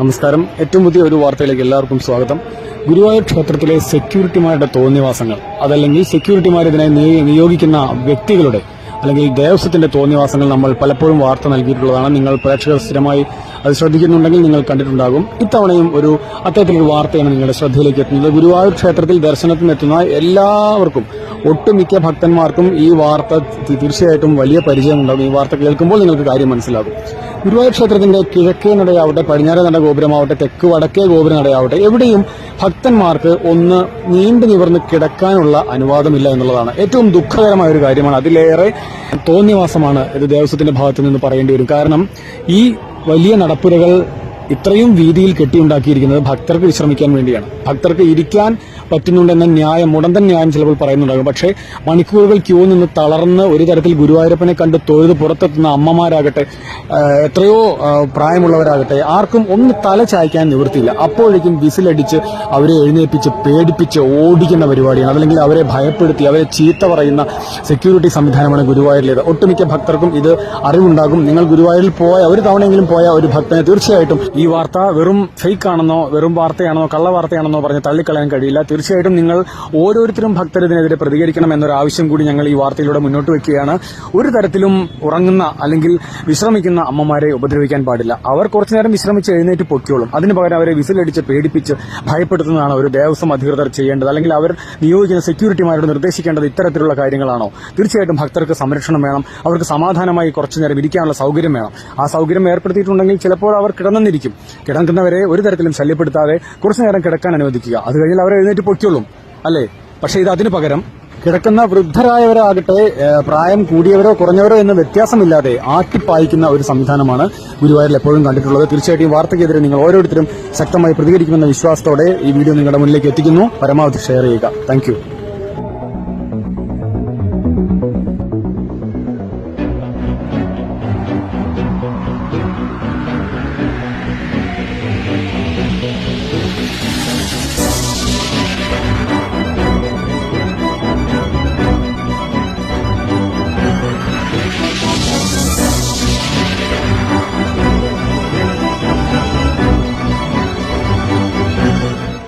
നമസ്കാരം. ഏറ്റവും പുതിയ ഒരു വാർത്തയിലേക്ക് എല്ലാവർക്കും സ്വാഗതം. ഗുരുവായൂർ ക്ഷേത്രത്തിലെ സെക്യൂരിറ്റിമാരുടെ തോന്നിവാസങ്ങൾ അതല്ലെങ്കിൽ സെക്യൂരിറ്റിമാർ ഇതിനെ നിയോഗിക്കുന്ന വ്യക്തികളുടെ അല്ലെങ്കിൽ ദേവസ്വത്തിന്റെ തോന്നിവാസങ്ങൾ നമ്മൾ പലപ്പോഴും വാർത്ത നൽകിയിട്ടുള്ളതാണ്. നിങ്ങൾ പ്രേക്ഷകർ സ്ഥിരമായി അത് ശ്രദ്ധിക്കുന്നുണ്ടെങ്കിൽ നിങ്ങൾ കണ്ടിട്ടുണ്ടാകും. ഇത്തവണയും ഒരു അത്തരത്തിലൊരു വാർത്തയാണ് നിങ്ങളുടെ ശ്രദ്ധയിലേക്ക് എത്തുന്നത്. ഗുരുവായൂർ ക്ഷേത്രത്തിൽ ദർശനത്തിനെത്തുന്ന എല്ലാവർക്കും ഒട്ടുമിക്ക ഭക്തന്മാർക്കും ഈ വാർത്ത തീർച്ചയായിട്ടും വലിയ പരിചയമുണ്ടാകും. ഈ വാർത്ത കേൾക്കുമ്പോൾ നിങ്ങൾക്ക് കാര്യം മനസ്സിലാകും. ഗുരുവായൂർ ക്ഷേത്രത്തിന്റെ കിഴക്കേ നടയാവട്ടെ പടിഞ്ഞാറേ നട ഗോപുരമാവട്ടെ തെക്ക് വടക്കേ ഗോപുര നടയാവട്ടെ എവിടെയും ഭക്തന്മാർക്ക് ഒന്ന് നീണ്ടു നിവർന്ന് കിടക്കാനുള്ള അനുവാദമില്ല എന്നുള്ളതാണ്. ഏറ്റവും ദുഃഖകരമായ ഒരു കാര്യമാണ്. അതിലേറെ തോന്നിവാസമാണ് ഇത് ദേവസ്വത്തിന്റെ ഭാഗത്തു നിന്ന് പറയേണ്ടി വരും. കാരണം ഈ വലിയ നടപ്പുരകൾ ഇത്രയും വീതിയിൽ കെട്ടിയുണ്ടാക്കിയിരിക്കുന്നത് ഭക്തർക്ക് വിശ്രമിക്കാൻ വേണ്ടിയാണ്. ഭക്തർക്ക് ഇരിക്കാൻ പറ്റുന്നുണ്ടെന്ന ന്യായം മുടന്തൻ ന്യായം ചിലപ്പോൾ പറയുന്നുണ്ടാകും. പക്ഷേ മണിക്കൂറുകൾ ക്യൂ നിന്ന് തളർന്ന് ഒരു തരത്തിൽ ഗുരുവായൂരപ്പനെ കണ്ട് തൊഴുത് പുറത്തെത്തുന്ന അമ്മമാരാകട്ടെ എത്രയോ പ്രായമുള്ളവരാകട്ടെ ആർക്കും ഒന്ന് തല ചായ്ക്കാൻ നിവൃത്തിയില്ല. അപ്പോഴേക്കും വിസിലടിച്ച് അവരെ എഴുന്നേൽപ്പിച്ച് പേടിപ്പിച്ച് ഓടിക്കുന്ന പരിപാടിയാണ്. അതല്ലെങ്കിൽ അവരെ ഭയപ്പെടുത്തി അവരെ ചീത്ത പറയുന്ന സെക്യൂരിറ്റി സംവിധാനമാണ് ഗുരുവായൂരിലേത്. ഒട്ടുമിക്ക ഭക്തർക്കും ഇത് അറിവുണ്ടാകും. നിങ്ങൾ ഗുരുവായൂരിൽ പോയ ഒരു തവണയെങ്കിലും പോയ ഒരു ഭക്തനെ തീർച്ചയായിട്ടും ഈ വാർത്ത വെറും ഫേക്ക് ആണെന്നോ വെറും വാർത്തയാണെന്നോ കള്ള വാർത്തയാണെന്നോ പറഞ്ഞ് തള്ളിക്കളയാൻ കഴിയില്ല. തീർച്ചയായിട്ടും നിങ്ങൾ ഓരോരുത്തരും ഭക്തരതിനെതിരെ പ്രതികരിക്കണം എന്നൊരു ആവശ്യം കൂടി ഞങ്ങൾ ഈ വാർത്തയിലൂടെ മുന്നോട്ട് വെക്കുകയാണ്. ഒരു തരത്തിലും ഉറങ്ങുന്ന അല്ലെങ്കിൽ വിശ്രമിക്കുന്ന അമ്മമാരെ ഉപദ്രവിക്കാൻ പാടില്ല. അവർ കുറച്ചു നേരം വിശ്രമിച്ച് എഴുന്നേറ്റ് പൊക്കിയോളും അതിന് പകരം അവരെ വിസിലടിച്ച് പേടിപ്പിച്ച് ഭയപ്പെടുത്തുന്നതാണ് ഒരു ദേവസ്വം അധികൃതർ ചെയ്യേണ്ടത്. അല്ലെങ്കിൽ അവർ നിയോഗിക്കുന്ന സെക്യൂരിറ്റിമാരോട് നിർദ്ദേശിക്കേണ്ടത് ഇത്തരത്തിലുള്ള കാര്യങ്ങളാണോ? തീർച്ചയായിട്ടും ഭക്തർക്ക് സംരക്ഷണം വേണം. അവർക്ക് സമാധാനമായി കുറച്ചു നേരം ഇരിക്കാനുള്ള സൗകര്യം വേണം. ആ സൗകര്യം ഏർപ്പെടുത്തിയിട്ടുണ്ടെങ്കിൽ ചിലപ്പോൾ അവർ കിടന്നിരിക്കും കിടക്കുന്നവരെ ഒരു തരത്തിലും ശല്യപ്പെടുത്താതെ കുറച്ചു നേരം കിടക്കാൻ അനുവദിക്കുക. അത് കഴിഞ്ഞാൽ അവരെ എഴുന്നേറ്റ് പൊയ്ക്കോളും അല്ലേ? പക്ഷേ ഇത് അതിനു പകരം കിടക്കുന്ന വൃദ്ധരായവരാകട്ടെ ആകട്ടെ പ്രായം കൂടിയവരോ കുറഞ്ഞവരോ എന്ന വ്യത്യാസമില്ലാതെ ആട്ടിപ്പായിക്കുന്ന ഒരു സംവിധാനമാണ് ഗുരുവായൂരിൽ എപ്പോഴും കണ്ടിട്ടുള്ളത്. തീർച്ചയായിട്ടും വാർത്തയ്ക്കെതിരെ നിങ്ങൾ ഓരോരുത്തരും ശക്തമായി പ്രതികരിക്കുമെന്ന വിശ്വാസത്തോടെ ഈ വീഡിയോ നിങ്ങളുടെ മുന്നിലേക്ക് എത്തിക്കുന്നു. പരമാവധി ഷെയർ ചെയ്യുക. താങ്ക്